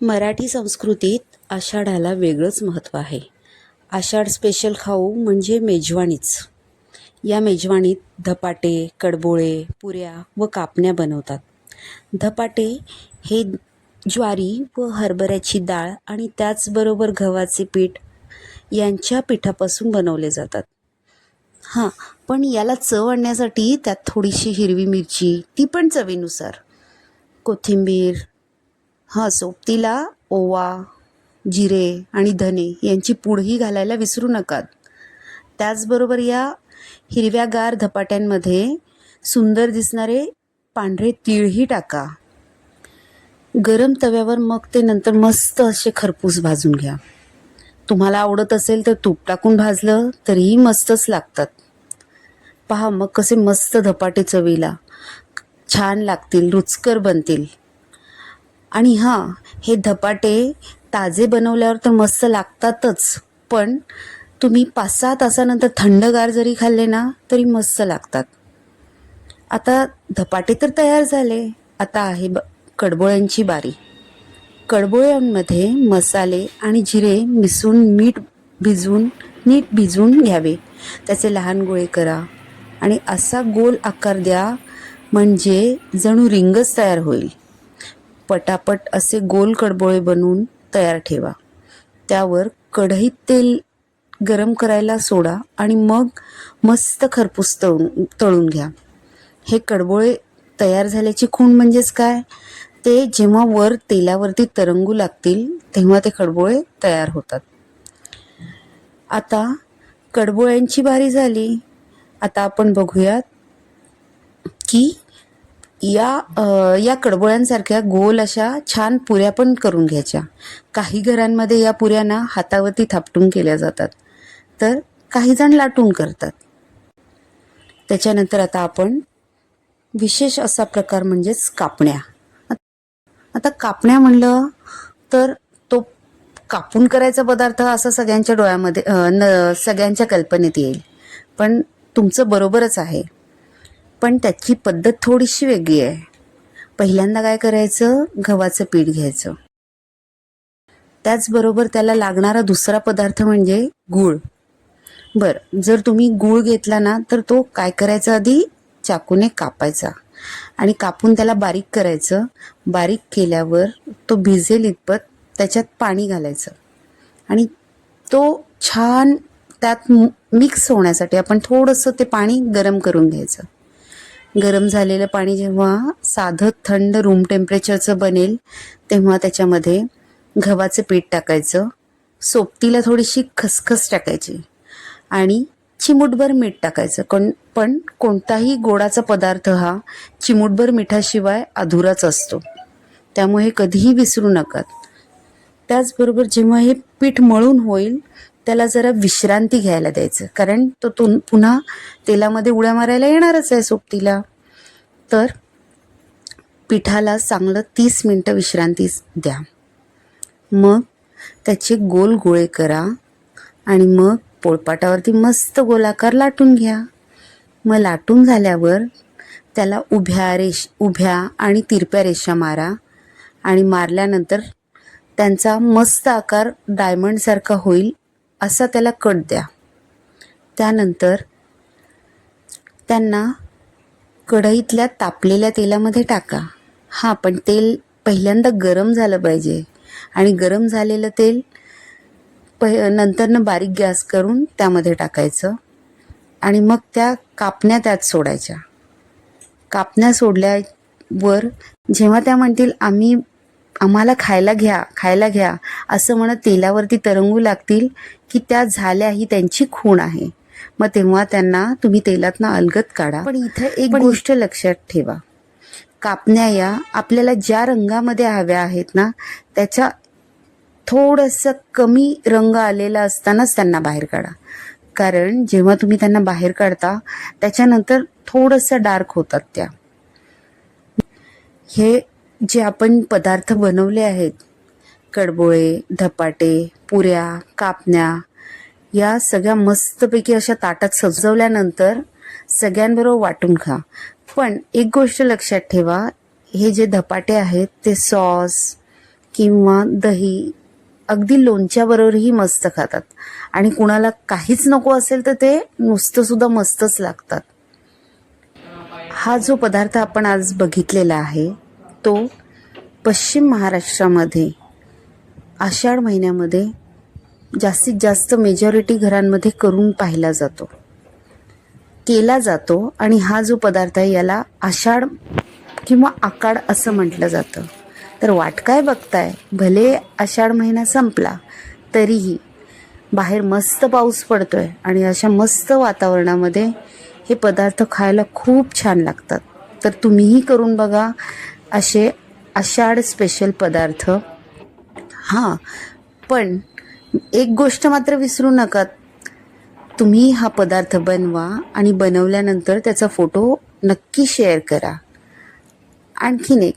मराठी संस्कृतीत आषाढाला वेगळंच महत्त्व आहे. आषाढ स्पेशल खाऊ म्हणजे मेजवानीच. या मेजवानीत धपाटे कडबोळे पुऱ्या व कापण्या बनवतात. धपाटे हे ज्वारी व हरभऱ्याची डाळ आणि त्याचबरोबर गव्हाचे पीठ यांच्या पिठापासून बनवले जातात. हां पण याला चव आणण्यासाठी त्यात थोडीशी हिरवी मिरची ती पण चवीनुसार. कोथिंबीर हां सोबतीला ओवा जिरे आणि धने यांची पूडही घालायला विसरू नका. त्याचबरोबर या हिरव्यागार धपाट्यांमध्ये सुंदर दिसणारे पांढरे तीळही टाका. गरम तव्यावर मग ते नंतर मस्त असे खरपूस भाजून घ्या. तुम्हाला आवडत असेल तर तूप टाकून भाजलं तरीही मस्तच लागतात. पहा मग कसे मस्त धपाटे चवीला. छान लागतील रुचकर बनतील. आणि हां हे धपाटे ताजे बनवल्यावर तर मस्त लागतातच पण तुम्ही पाच सहा तासानंतर थंडगार जरी खाल्ले ना तरी मस्त लागतात. आता धपाटे तर तयार झाले. आता आहे ब कडबोळ्यांची बारी. कडबोळ्यांमध्ये मसाले आणि जिरे मिसळून मीठ भिजवून नीट भिजवून घ्यावे. त्याचे लहान गोळे करा आणि असा गोल आकार द्या म्हणजे जणू रिंगच तयार होईल. पटापट असे गोल कडबोळे बनवून तयार ठेवा. त्यावर कढईत तेल गरम करायला सोडा आणि मग मस्त खरपूस तळून तळून घ्या. हे कडबोळे तयार झाल्याची खूण म्हणजेच काय? ते जेव्हा वर तेलावरती तरंगू लागतील तेव्हा ते कडबोळे तयार होतात. आता कडबोळ्यांची बारी झाली. आता आपण बघूयात की या या कडबोळ्यांसारख्या गोल अशा छान पुऱ्या पण करून घ्यायच्या. काही घरांमध्ये या पुऱ्यांना हातावरती थापटून केल्या जातात. तर काही जण लाटून करतात. त्याच्यानंतर आता आपण विशेष असा प्रकार म्हणजेच कापण्या. आता कापण्या म्हणलं तर तो कापून करायचा पदार्थ असा सगळ्यांच्या डोळ्यामध्ये न सगळ्यांच्या कल्पनेत येईल. पण तुमचं बरोबरच आहे. पण त्याची पद्धत थोडीशी वेगळी आहे. पहिल्यांदा काय करायचं? गव्हाचं पीठ घ्यायचं. त्याचबरोबर त्याला लागणारा दुसरा पदार्थ म्हणजे गूळ. बरं जर तुम्ही गूळ घेतला ना तर तो काय करायचा आधी? चाकूने कापायचा. आणि कापून त्याला बारीक करायचं. बारीक केल्यावर तो भिजेल इतपत त्याच्यात पाणी घालायचं. आणि तो छान त्यात मिक्स होण्यासाठी आपण थोडंसं ते पाणी गरम करून घ्यायचं. गरम झालेलं पाणी जेव्हा साधं थंड रूम टेम्परेचरचं बनेल तेव्हा त्याच्यामध्ये गव्हाचं पीठ टाकायचं. सोबतीला थोडीशी खसखस टाकायची. आणि चिमूटभर मीठ टाकायचं. कोण पण कोणताही गोडाचा पदार्थ हा चिमूटभर मिठाशिवाय अधुराच असतो. त्यामुळे हे कधीही विसरू नका. त्याचबरोबर जेव्हा हे पीठ मळून होईल त्याला जरा विश्रांती घ्यायला द्यायचं. कारण तो तुन पुन्हा तेलामध्ये उड्या मारायला येणारच आहे सोबतीला. तर पिठाला चांगलं तीस मिनटं विश्रांती द्या. मग त्याचे गोल गोळे करा आणि मग पोळपाटावरती मस्त गोलाकार लाटून घ्या. मग लाटून झाल्यावर त्याला उभ्या रेष उभ्या आणि तिरप्या रेषा मारा आणि मारल्यानंतर त्यांचा मस्त आकार डायमंडसारखा होईल असा त्याला कट द्या. त्यानंतर त्यांना कढईतल्या तापलेल्या तेलामध्ये टाका. हां पण तेल पहिल्यांदा गरम झालं पाहिजे. आणि गरम झालेलं तेल प नंतरनं बारीक गॅस करून त्यामध्ये टाकायचं. आणि मग त्या कापण्या त्यात सोडायच्या. कापण्या सोडल्यावर जेव्हा त्या म्हणतील आम्ही आम्हाला खायला घ्या खायला घ्या असं म्हणत तेलावरती तरंगू लागतील की त्या झाल्या ही त्यांची खूण आहे. मग तेव्हा त्यांना तुम्ही तेलातनं अलगत काढा. पण इथे एक गोष्ट लक्षात ठेवा. कापण्या या आपल्याला ज्या रंगामध्ये हव्या आहेत ना त्याच्या थोडंसं कमी रंग आलेला असतानाच त्यांना बाहेर काढा. कारण जेव्हा तुम्ही त्यांना बाहेर काढता त्याच्यानंतर थोडंसं डार्क होतात त्या. हे जे आपण पदार्थ बनवले आहेत कडबोळे धपाटे पुऱ्या कापण्या या सगळ्या मस्तपैकी अशा ताटात सजवल्यानंतर सगळ्यांबरोबर वाटून खा. पण एक गोष्ट लक्षात ठेवा हे जे धपाटे आहेत ते सॉस किंवा दही अगदी लोणच्याबरोबरही मस्त खातात. आणि कुणाला काहीच नको असेल तर ते नुसतंसुद्धा मस्तच लागतात. हा जो पदार्थ आपण आज बघितलेला आहे तो पश्चिम महाराष्ट्रामध्ये आषाढ महिन्यामध्ये जास्तीत जास्त मेजॉरिटी घरांमध्ये करून पाहिला जातो. केला जातो आणि हा जो पदार्थ आहे याला आषाढ किंवा आकाड असं म्हटलं जातं. तर वाट काय बघताय? भले आषाढ महिना संपला तरीही बाहेर मस्त पाऊस पडतोय आणि अशा मस्त वातावरणामध्ये हे पदार्थ खायला खूप छान लागतात. तर तुम्हीही करून बघा असे आषाढ स्पेशल पदार्थ. हां पण एक गोष्ट मात्र विसरू नका. तुम्ही हा पदार्थ बनवा आणि बनवल्यानंतर त्याचा फोटो नक्की शेअर करा. आणखीन एक